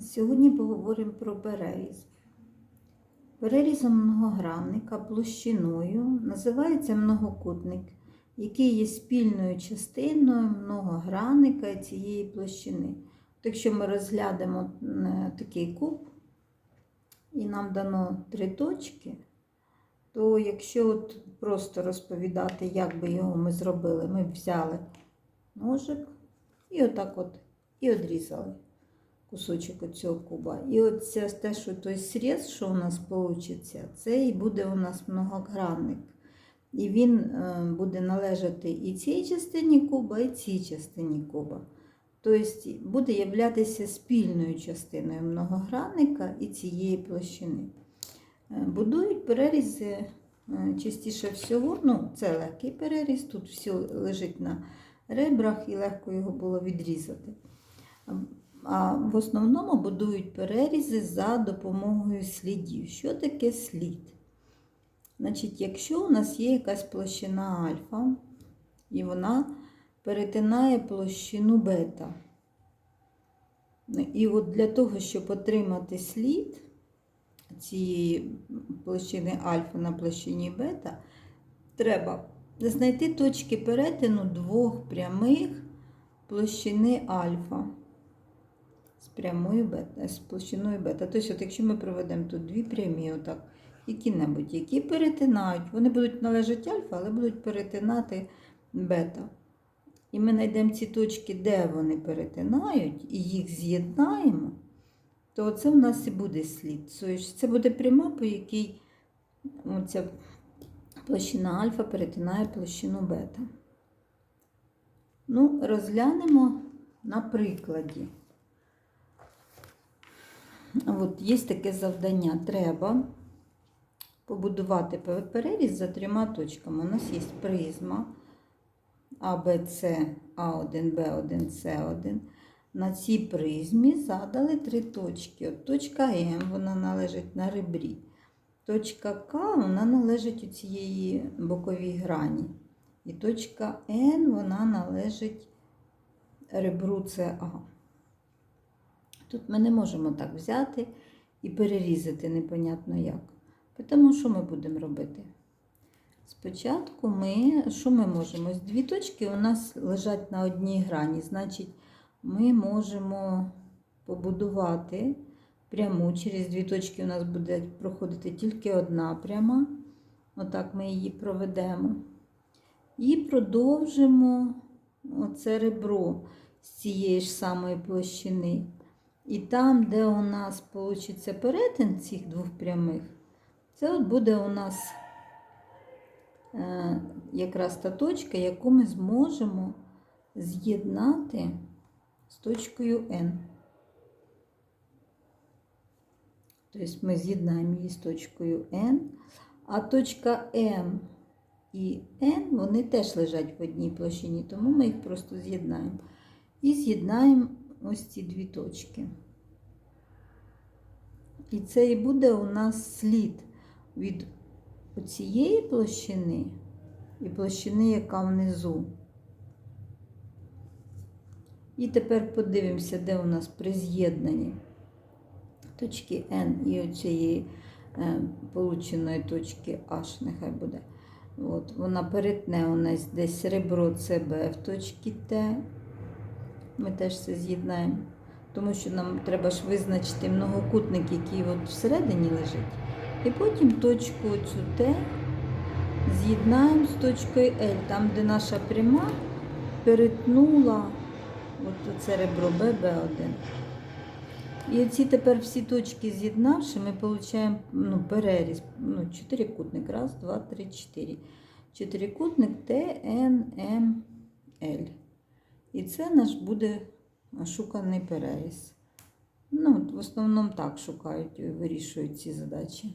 Сьогодні поговоримо про переріз. Перерізом многогранника площиною називається многокутник, який є спільною частиною многогранника цієї площини. Якщо ми розглянемо е, такий куб, і нам дано три точки, то якщо от просто розповідати, як би його ми зробили, ми взяли ножик і отак от і одрізали кусочок цього куба. І от це те, що той сріз, що у нас вийде, це і буде у нас многогранник. І він е, буде належати і цій частині куба, і цій частині куба. Тобто буде являтися спільною частиною многогранника і цієї площини. Е, Будують перерізи е, частіше всього, ну, це легкий переріз, тут все лежить на ребрах і легко його було відрізати. А в основному будують перерізи за допомогою слідів. Що таке слід? Значить, якщо у нас є якась площина альфа, і вона перетинає площину бета. І от для того, щоб отримати слід цієї площини альфа на площині бета, треба знайти точки перетину двох прямих площини альфа з прямою бета, з площиною бета. Тобто, от якщо ми проведемо тут дві прямі, отак, які-небудь, які перетинають, вони будуть належати альфа, але будуть перетинати бета. І ми знайдемо ці точки, де вони перетинають, і їх з'єднаємо, то це в нас і буде слід. Це буде пряма, по якій ця площина альфа перетинає площину бета. Ну, розглянемо на прикладі. От є таке завдання. Треба побудувати переріз за трьома точками. У нас є призма АБЦ А1, Б1, С1. На цій призмі задали три точки. От точка М вона належить на ребрі. Точка К вона належить у цієї боковій грані. І точка Н вона належить ребру СА. Тут ми не можемо так взяти і перерізати непонятно як. Тому що ми будемо робити? Спочатку ми, що ми можемо? Дві точки у нас лежать на одній грані. Значить, ми можемо побудувати пряму. Через дві точки у нас буде проходити тільки одна пряма. Отак ми її проведемо. І продовжимо оце ребро з цієї ж самої площини. І там, де у нас вийде перетин цих двох прямих, це от буде у нас е, якраз та точка, яку ми зможемо з'єднати з точкою N. Тобто ми з'єднаємо її з точкою N, а точка М і N, вони теж лежать в одній площині, тому ми їх просто з'єднаємо. І з'єднаємо ось ці дві точки. І це і буде у нас слід від цієї площини і площини, яка внизу. І тепер подивимося, де у нас при з'єднанні точки N і оцієї е, полученої точки H, нехай буде. От, Вона перетне у нас десь ребро CB в точці Т. Ми теж це з'єднаємо, тому що нам треба ж визначити многокутник, який от всередині лежить. І потім точку цю Т з'єднаємо з точкою L, там, де наша пряма перетнула от це ребро ББ1. І ці тепер всі точки з'єднавши, ми отримуємо ну, переріз, ну, чотирикутник. Раз, два, три, чотири. Чотирикутник ТНМЛ. І це наш буде шуканий переріз. Ну, в основному так шукають, вирішують ці задачі.